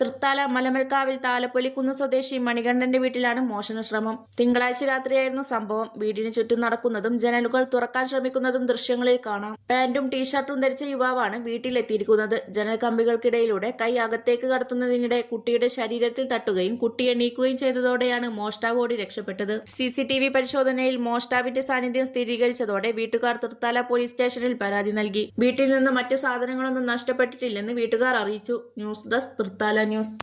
തൃത്താല മലമൽക്കാവിൽ താലപ്പൊലിക്കുന്ന് സ്വദേശി മണികണ്ഠന്റെ വീട്ടിലാണ് മോഷണ ശ്രമം. തിങ്കളാഴ്ച രാത്രിയായിരുന്നു സംഭവം. വീടിന് ചുറ്റും നടക്കുന്നതും ജനലുകൾ തുറക്കാൻ ശ്രമിക്കുന്നതും ദൃശ്യങ്ങളിൽ കാണാം. പാന്റും ടീഷർട്ടും ധരിച്ച യുവാവാണ് വീട്ടിലെത്തിയിരിക്കുന്നത്. ജനൽ കമ്പികൾക്കിടയിലൂടെ കൈ അകത്തേക്ക് കടത്തുന്നതിനിടെ കുട്ടിയുടെ ശരീരത്തിൽ തട്ടുകയും കുട്ടിയെ നീക്കുകയും ചെയ്തതോടെയാണ് മോഷ്ടാവ് ഓടി രക്ഷപ്പെട്ടത്. സി സി ടി വി പരിശോധനയിൽ മോഷ്ടാവിന്റെ സാന്നിധ്യം സ്ഥിരീകരിച്ചതോടെ വീട്ടുകാർ തൃത്താല പോലീസ് സ്റ്റേഷനിൽ പരാതി നൽകി. വീട്ടിൽ നിന്ന് മറ്റ് സാധനങ്ങളൊന്നും നഷ്ടപ്പെട്ടിട്ടില്ലെന്ന് വീട്ടുകാർ അറിയിച്ചു. News desk Thrithala news